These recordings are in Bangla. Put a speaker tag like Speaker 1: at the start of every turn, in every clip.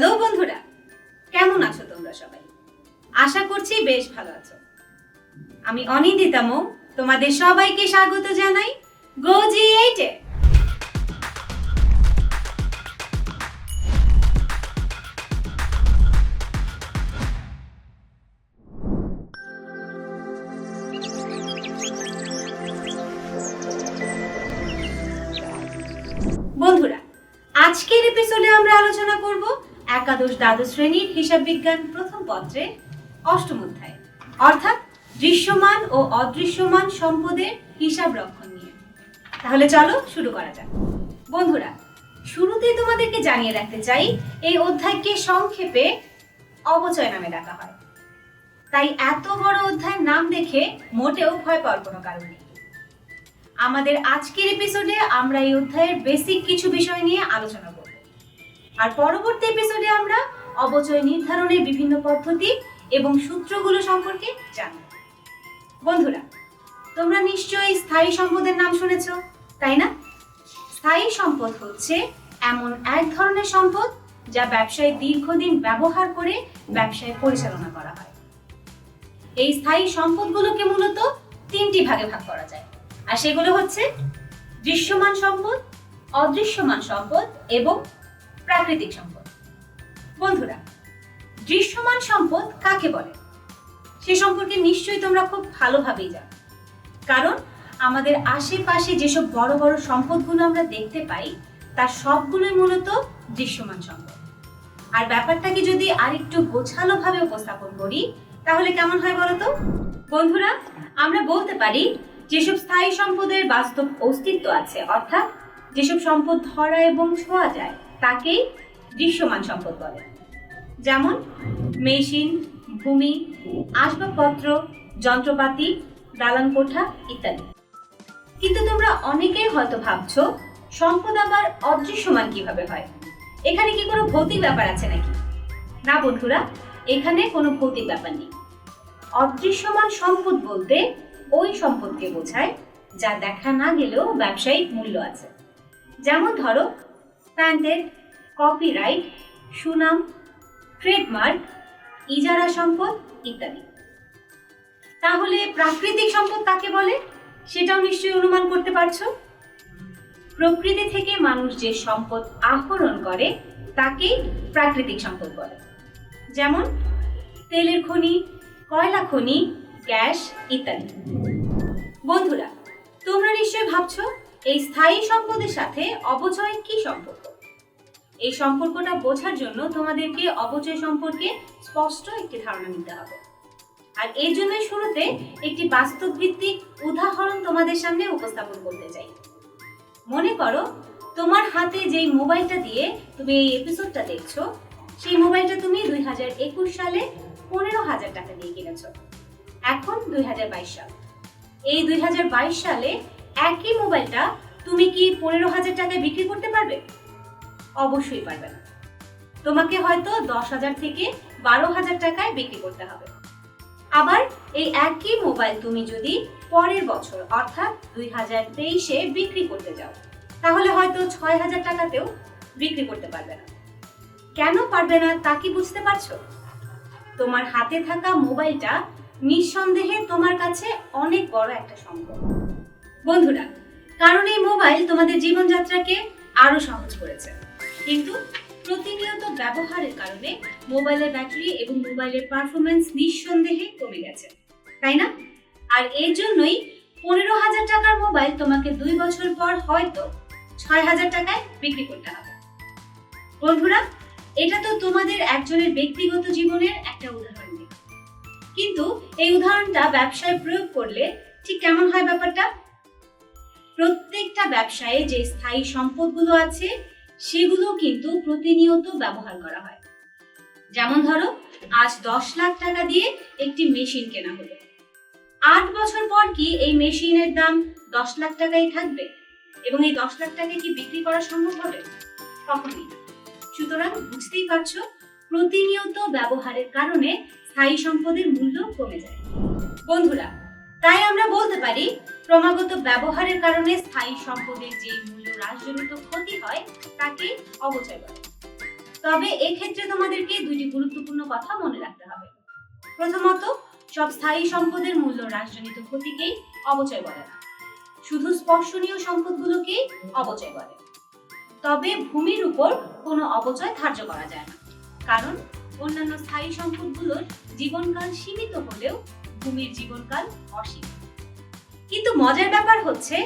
Speaker 1: হ্যালো বন্ধুরা, কেমন আছো তোমরা সবাই? আশা করছি বেশ ভালো আছো। আমি অনিন্দিতা মৌ, তোমাদের সবাইকে স্বাগত জানাই গোজি এইটে আজকের এপিসোডে আমরা আলোচনা করব একাদশ দ্বাদশ শ্রেণির হিসাব বিজ্ঞান প্রথম পত্রে অষ্টম অধ্যায়, অর্থাৎ দৃশ্যমান ও অদৃশ্যমান সম্পদের হিসাব রক্ষণ নিয়ে। তাহলে চলো শুরু করা যাক। বন্ধুরা, শুরুতেই তোমাদেরকে জানিয়ে রাখতে চাই, এই অধ্যায়কে সংক্ষেপে অবচয় নামে ডাকা হয়। তাই এত বড় অধ্যায়ের নাম দেখে মোটেও ভয় পাওয়ার কোনো কারণ নেই। আমাদের আজকের এপিসোডে আমরা এই অধ্যায়ের বেসিক কিছু বিষয় নিয়ে আলোচনা আর পরবর্তী এপিসোডে আমরা অবচয় নির্ধারণের বিভিন্ন পদ্ধতি এবং সূত্রগুলো সম্পর্কে জানব। বন্ধুরা, তোমরা নিশ্চয়ই স্থায়ী সম্পদের নাম শুনেছো, তাই না? স্থায়ী সম্পদ হচ্ছে এমন এক ধরনের সম্পদ যা ব্যবসায় দীর্ঘদিন ব্যবহার করে ব্যবসায় পরিচালনা করা হয়। এই স্থায়ী সম্পদগুলোকে মূলত তিনটি ভাগে ভাগ করা যায়। আর সেগুলো হচ্ছে দৃশ্যমান সম্পদ, অদৃশ্যমান সম্পদ এবং প্রাকৃতিক সম্পদ। বন্ধুরা, দৃশ্যমান সম্পদ কাকে বলে? সে সম্পর্কে নিশ্চয়ই তোমরা খুব ভালোভাবেই জানো। কারণ আমাদের আশেপাশে যেসব বড় বড় সম্পদগুলো আমরা দেখতে পাই, তার সবগুলোই মূলত দৃশ্যমান সম্পদ। আর ব্যাপারটাকে যদি আরেকটু গোছালো ভাবে উপস্থাপন করি, তাহলে কেমন হয় বলতো? বন্ধুরা, আমরা বলতে পারি, যেসব স্থায়ী সম্পদের বাস্তব অস্তিত্ব আছে, অর্থাৎ যেসব সম্পদ ধরা এবং ছোঁয়া যায়, তাকেই দৃশ্যমান সম্পদ বলে। যেমন মেশিন, ভূমি, আসবাবপত্র, যন্ত্রপাতি, দালান কোঠা ইত্যাদি। কিন্তু তোমরা অনেকেই হয়তো ভাবছ, সম্পদ আবার অদৃশ্যমান কীভাবে হয়? এখানে কি কোনো ভৌতিক ব্যাপার আছে নাকি? না বন্ধুরা, এখানে কোনো ভৌতিক ব্যাপার নেই। অদৃশ্যমান সম্পদ বলতে ওই সম্পদকে বোঝায় যা দেখা না গেলেও ব্যবসায়িক মূল্য আছে। যেমন ধরো প্যান্টেড কপিরাইট সুনাম ট্রেডমার্ক ইজারা সম্পদ ইত্যাদি। তাহলে প্রাকৃতিক সম্পদ কাকে বলে? সেটাও নিশ্চয়ই অনুমান করতে পারছ? প্রকৃতি থেকে মানুষ যে সম্পদ আহরণ করে তাকেই প্রাকৃতিক সম্পদ বলে। যেমন তেলের খনি, কয়লা খনি, গ্যাস ইত্যাদি। বন্ধুরা, তোমরা নিশ্চয়ই ভাবছ এই স্থায়ী সম্পদের সাথে অবচয়ের কি সম্পর্ক? এই সম্পর্কটা বোঝার জন্য তোমাদেরকে অবচয় সম্পর্কে স্পষ্ট একটি ধারণা নিতে হবে। আর এর জন্য শুরুতে একটি বাস্তব ভিত্তিক উদাহরণ তোমাদের সামনে উপস্থাপন করতে চাই। মনে করো, তোমার হাতে যেই মোবাইলটা দিয়ে তুমি এই এপিসোডটা দেখছ, সেই মোবাইলটা তুমি দুই হাজার একুশ সালে পনেরো হাজার টাকা দিয়ে কিনেছো। এখন দুই হাজার বাইশ সাল। এই দুই হাজার বাইশ সালে একই মোবাইলটা তুমি কি পনেরো হাজার টাকায় বিক্রি করতে পারবে? অবশ্যই পারবে না। তোমাকে হয়তো দশ হাজার থেকে বারো হাজার টাকায় বিক্রি করতে হবে। আবার এই একই মোবাইল তুমি যদি পরের বছর, অর্থাৎ দুই হাজার তেইশে বিক্রি করতে যাও, তাহলে হয়তো ছয় হাজার টাকাতেও বিক্রি করতে পারবে না। কেন পারবে না তা কি বুঝতে পারছ? তোমার হাতে থাকা মোবাইলটা নিঃসন্দেহে তোমার কাছে অনেক বড় একটা সম্পদ। বন্ধুরা, কারণ এই মোবাইল তোমাদের জীবনযাত্রাকে আরও সহজ করেছে। কিন্তু প্রতিনিয়ত ব্যবহারের কারণে মোবাইলের ব্যাটারি এবং মোবাইলের পারফরমেন্স নিঃসন্দেহে কমে গেছে, তাই না? আর এর জন্যই পনেরো হাজার টাকার মোবাইল তোমাকে দুই বছর পর হয়তো ছয় হাজার টাকায় বিক্রি করতে হবে। বন্ধুরা, এটা তো তোমাদের একজনের ব্যক্তিগত জীবনের একটা উদাহরণ। কিন্তু এই উদাহরণটা ব্যবসায় প্রয়োগ করলে ঠিক কেমন হয় ব্যাপারটা? প্রত্যেকটা ব্যবসায়ে যে স্থায়ী সম্পদগুলো আছে সেগুলো কিন্তু প্রতিনিয়ত ব্যবহার করা হয়। যেমন ধরো, আজ দশ লাখ টাকা দিয়ে একটি মেশিন কেনা হলো। আট বছর পর কি এই মেশিনের দাম দশ লাখ টাকাই থাকবে? এবং এই দশ লাখ টাকায় কি বিক্রি করা সম্ভব হবে? কখনই সুতরাং বুঝতেই পারছ, প্রতিনিয়ত ব্যবহারের কারণে স্থায়ী সম্পদের মূল্য কমে যায়। বন্ধুরা তাই আমরা বলতে পারি, ক্রমাগত ব্যবহারের কারণে স্থায়ী সম্পদের যে মূল্য হ্রাসজনিত ক্ষতি হয়, তাকে অবচয় বলে তবে এক্ষেত্রে তোমাদেরকে দুইটি গুরুত্বপূর্ণ কথা মনে রাখতে হবে। প্রথমত, সব স্থায়ী সম্পদের মূল্য হ্রাসজনিত ক্ষতিকেই অবচয় বলে না। শুধু স্পর্শনীয় সম্পদগুলোকেই অবচয় বলে। তবে ভূমির উপর কোনো অপচয় ধার্য করা যায় না। কারণ, অন্যান্য স্থায়ী সম্পদগুলোর জীবনকাল সীমিত হলেও ভূমির জীবনকাল অসীমিত কিন্তু মজার ব্যাপার হচ্ছে,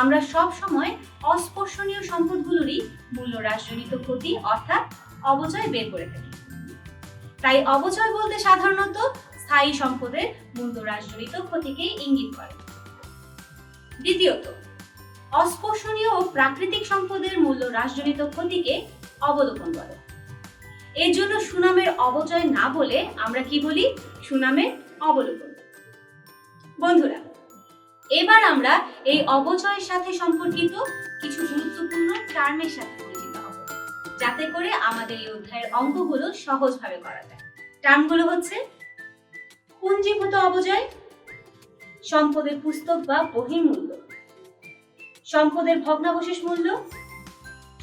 Speaker 1: আমরা সব সময় অস্পর্শনীয় সম্পদগুলোরই মূল্য হ্রাসজনিত ক্ষতি অর্থাৎ অবচয় বের করে থাকি তাই অবচয় বলতে সাধারণত স্থায়ী সম্পদের মূল্য হ্রাসজনিত ক্ষতিকে ইঙ্গিত করে। দ্বিতীয়ত, অস্পর্শনীয় ও প্রাকৃতিক সম্পদের মূল্য হ্রাসজনিত ক্ষতিকে অবলোকন বলে এর জন্য সুনামের অবচয় না বলে আমরা কি বলি? সুনামের অবলোকন। বন্ধুরা, এবার আমরা এই অবচয়ের সাথে সম্পর্কিত কিছু গুরুত্বপূর্ণ টার্মের সাথে পরিচিত হব, যাতে করে আমাদের এই অধ্যায়ের অঙ্কগুলো সহজভাবে করা যায়। টার্মগুলো হচ্ছে পুঞ্জীভূত অবচয় সম্পদের পুস্তক বা বহির্মূল্য সম্পদের ভগ্নাবশেষ মূল্য,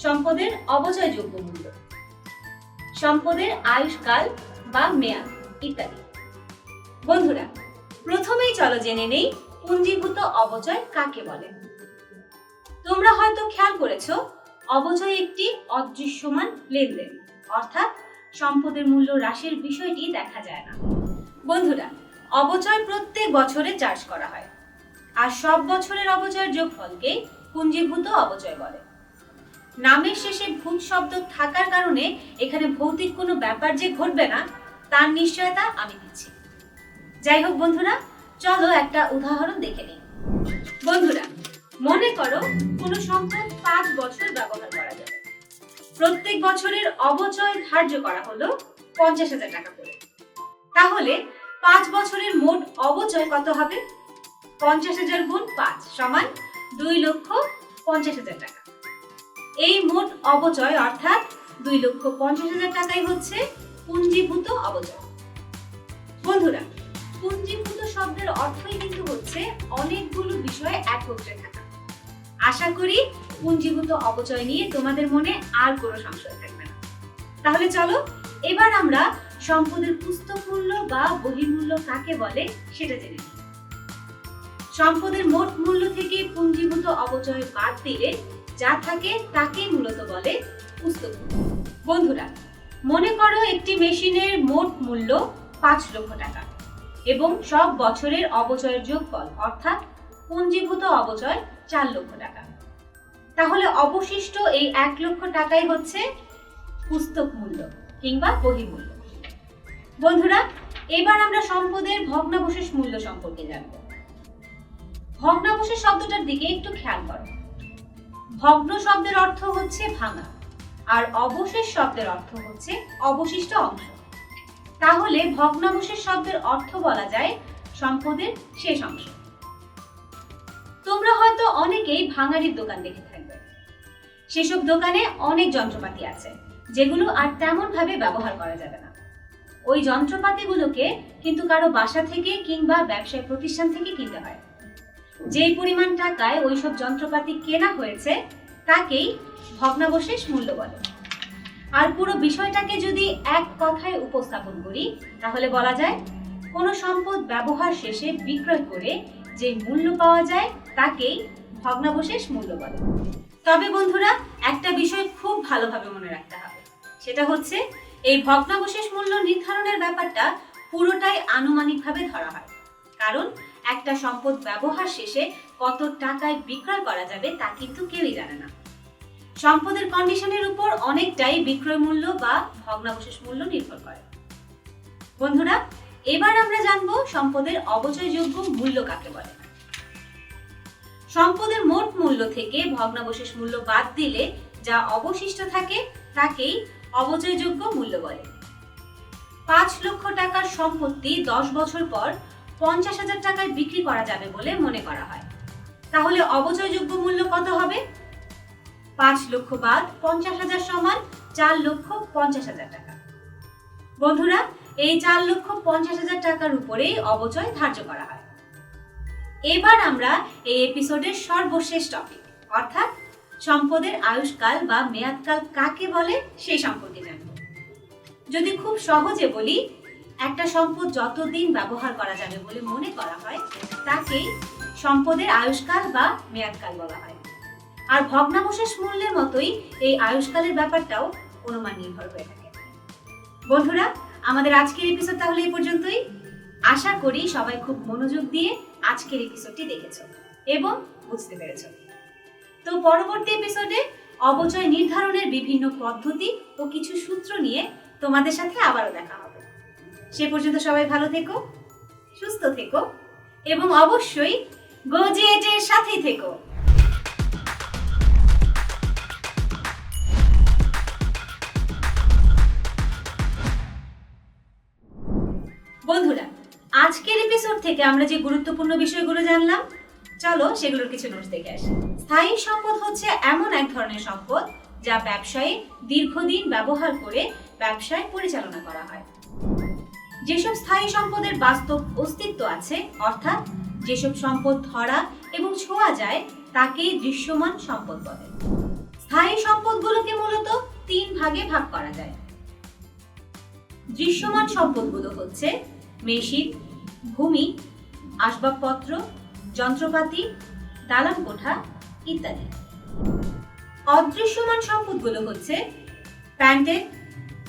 Speaker 1: সম্পদের অবচয়যোগ্য মূল্য, সম্পদের আয়ুষ্কাল বা মেয়াদ ইত্যাদি। বন্ধুরা প্রথমেই চলো জেনে নেই পুঞ্জীভূত অবচয় কাকে বলে। তোমরা হয়তো খেয়াল করেছ অবচয় একটি অদৃশ্যমান লেনদেন, অর্থাৎ সম্পদের মূল্য হ্রাসের বিষয়টি দেখা যায় না। বন্ধুরা অবচয় প্রত্যেক বছরে চার্জ করা হয়, আর সব বছরের অবচয়ের যোগফলকে পুঞ্জীভূত অবচয় বলে। নামের শেষে ভূত শব্দ থাকার কারণে এখানে ভৌতিক কোনো ব্যাপার যে ঘটবে না, তার নিশ্চয়তা আমি দিচ্ছি। যাই হোক বন্ধুরা, চলো একটা উদাহরণ দেখে নিই। বন্ধুরা, মনে করো কোনো সম্পদ পাঁচ বছর ব্যবহার করা যাবে। প্রত্যেক বছরের অবচয় ধার্য করা হলো পঞ্চাশ হাজার টাকা করে। তাহলে পাঁচ বছরের মোট অবচয় কত হবে? পঞ্চাশ হাজার গুণ পাঁচ সমান দুই লক্ষ পঞ্চাশ হাজার টাকা। এই মোট অবচয় অর্থাৎ দুই লক্ষ পঞ্চাশ হাজার টাকাই হচ্ছে পুঞ্জীভূত অবচয়। বন্ধুরা পুঞ্জীভূত শব্দের অর্থই কিন্তু হচ্ছে অনেকগুলো বিষয় একত্রে থাকা। আশা করি পুঞ্জীভূত অপচয় নিয়ে তোমাদের মনে আর কোনো সংশয় থাকবে না। তাহলে চলো, এবার আমরা সম্পদের পুস্তক মূল্য বা বহির্মূল্য কাকে বলে সেটা জেনে নিই। সম্পদের মোট মূল্য থেকে পুঞ্জীভূত অপচয় বাদ দিলে যা থাকে তাকে মূলত বলে পুস্তক বন্ধুরা, মনে করো একটি মেশিনের মোট মূল্য পাঁচ লক্ষ টাকা। এবং সব বছরের অবচয়ের যোগফল, অর্থাৎ পুঞ্জীভূত অবচয় চার লক্ষ টাকা। তাহলে অবশিষ্ট এই এক লক্ষ টাকাই হচ্ছে পুস্তক মূল্য কিংবা বহির্মূল্য বন্ধুরা, এবার আমরা সম্পদের ভগ্নাবশেষ মূল্য সম্পর্কে জানব। ভগ্নাবশেষ শব্দটার দিকে একটু খেয়াল করো। ভগ্ন শব্দের অর্থ হচ্ছে ভাঙা, আর অবশেষ শব্দের অর্থ হচ্ছে অবশিষ্ট অংশ। তাহলে ভগ্নাবশেষ শব্দের অর্থ বলা যায় সম্পদের শেষ অংশ। তোমরা হয়তো অনেকেই ভাঙারির দোকান দেখে থাকবে। সেসব দোকানে অনেক যন্ত্রপাতি আছে, যেগুলো আর তেমন ভাবে ব্যবহার করা যাবে না। ওই যন্ত্রপাতিগুলোকে কিন্তু কারও বাসা থেকে কিংবা ব্যবসায় প্রতিষ্ঠান থেকে কিনতে হয়। যেই পরিমাণ টাকায় ওইসব যন্ত্রপাতি কেনা হয়েছে, তাকেই ভগ্নাবশেষ মূল্য বলে। আর পুরো বিষয়টাকে যদি এক কথায় উপস্থাপন করি, তাহলে বলা যায়, কোনো সম্পদ ব্যবহার শেষে বিক্রয় করে যে মূল্য পাওয়া যায়, তাকেই ভগ্নাবশেষ মূল্য বলে। তবে বন্ধুরা, একটা বিষয় খুব ভালোভাবে মনে রাখতে হবে। সেটা হচ্ছে, এই ভগ্নাবশেষ মূল্য নির্ধারণের ব্যাপারটা পুরোটাই আনুমানিকভাবে ধরা হয়। কারণ, একটা সম্পদ ব্যবহার শেষে কত টাকায় বিক্রয় করা যাবে তা কিন্তু কেউই জানে না। সম্পদের কন্ডিশনের উপর অনেকটাই বিক্রয় মূল্য বা ভগ্নাবশেষ মূল্য নির্ভর করে। বন্ধুরা, এবার আমরা জানব সম্পদের অবচয়যোগ্য মূল্য কাকে বলে। সম্পদের মোট মূল্য থেকে ভগ্নাবশেষ মূল্য বাদ দিলে যা অবশিষ্ট থাকে, তাকেই অবচয়যোগ্য মূল্য বলে। পাঁচ লক্ষ টাকার সম্পত্তি দশ বছর পর পঞ্চাশ হাজার টাকায় বিক্রি করা যাবে বলে মনে করা হয়। তাহলে অবচয়যোগ্য মূল্য কত হবে? পাঁচ লক্ষ বাদ, পঞ্চাশ হাজার সমান চার লক্ষ পঞ্চাশ হাজার টাকা। বন্ধুরা, এই চার লক্ষ পঞ্চাশ হাজার টাকার উপরেই অবচয় ধার্য করা হয়। এবার আমরা এই এপিসোডের সর্বশেষ টপিক অর্থাৎ সম্পদের আয়ুষ্কাল বা মেয়াদকাল কাকে বলে সেই সম্পর্কে জানব। যদি খুব সহজে বলি, একটা সম্পদ যতদিন ব্যবহার করা যাবে বলে মনে করা হয়, তাকেই সম্পদের আয়ুষ্কাল বা মেয়াদকাল বলা হয়। আর ভগ্নাবশেষ মূল্যের মতোই এই আয়ুষ্কালের ব্যাপারটাও অনুমান নির্ভর হয়ে থাকে। বন্ধুরা, আমাদের আজকের এপিসোড তাহলে এই পর্যন্তই। আশা করি সবাই খুব মনোযোগ দিয়ে আজকের এপিসোডটি দেখেছ এবং বুঝতে পেরেছ। তো পরবর্তী এপিসোডে অবচয় নির্ধারণের বিভিন্ন পদ্ধতি ও কিছু সূত্র নিয়ে তোমাদের সাথে আবারও দেখা হবে। সে পর্যন্ত সবাই ভালো থেকো, সুস্থ থেকো এবং অবশ্যই গোজিয়েটের সাথেই থেকো। এপিসোড থেকে আমরা যে গুরুত্বপূর্ণ বিষয়গুলো জানলাম, চলো সেগুলোর কিছু নোটস দেখে আসি। স্থায়ী সম্পদ হচ্ছে এমন এক ধরনের সম্পদ যা ব্যবসায়ে দীর্ঘদিন ব্যবহার করে ব্যবসায় পরিচালনা করা হয়। যেসব স্থায়ী সম্পদের বাস্তব অস্তিত্ব আছে, অর্থাৎ যেসব সম্পদ ধরা এবং ছোঁয়া যায়, তাকেই দৃশ্যমান সম্পদ বলে। স্থায়ী সম্পদগুলোকে মূলত তিন ভাগে ভাগ করা যায়। দৃশ্যমান সম্পদগুলো হচ্ছে মেশিন ভূমি, আসবাবপত্র, যন্ত্রপাতি দালান কোঠা ইত্যাদি। অদৃশ্যমান সম্পদগুলো হচ্ছে প্যান্টেন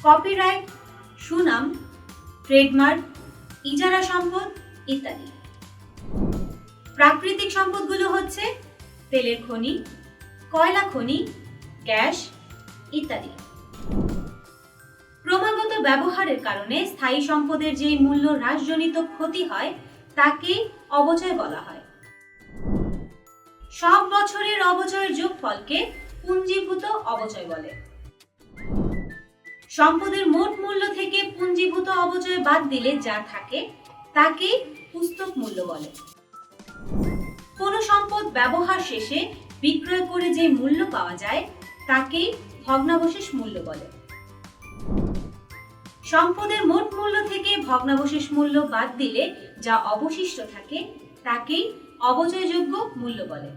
Speaker 1: কপিরাইট, সুনাম, ট্রেডমার্ক, ইজারা সম্পদ ইত্যাদি। প্রাকৃতিক সম্পদগুলো হচ্ছে তেলের খনি, কয়লা খনি, গ্যাস ইত্যাদি। ব্যবহারের কারণে স্থায়ী সম্পদের যে মূল্য হ্রাসজনিত ক্ষতি হয় তাকেই অবচয় বলা হয়। সব বছরের অবচয়ের যোগফলকে পুঞ্জীভূত অবচয় বলে। সম্পদের মোট মূল্য থেকে পুঞ্জীভূত অবচয় বাদ দিলে যা থাকে, তাকেই পুস্তক মূল্য বলে। কোনো সম্পদ ব্যবহার শেষে বিক্রয় করে যে মূল্য পাওয়া যায়, তাকেই ভগ্নাবশেষ মূল্য বলে। সম্পদের মোট মূল্য থেকে ভগ্নাবশেষ মূল্য বাদ দিলে যা অবশিষ্ট থাকে, তাকেই অবচয়যোগ্য মূল্য বলে।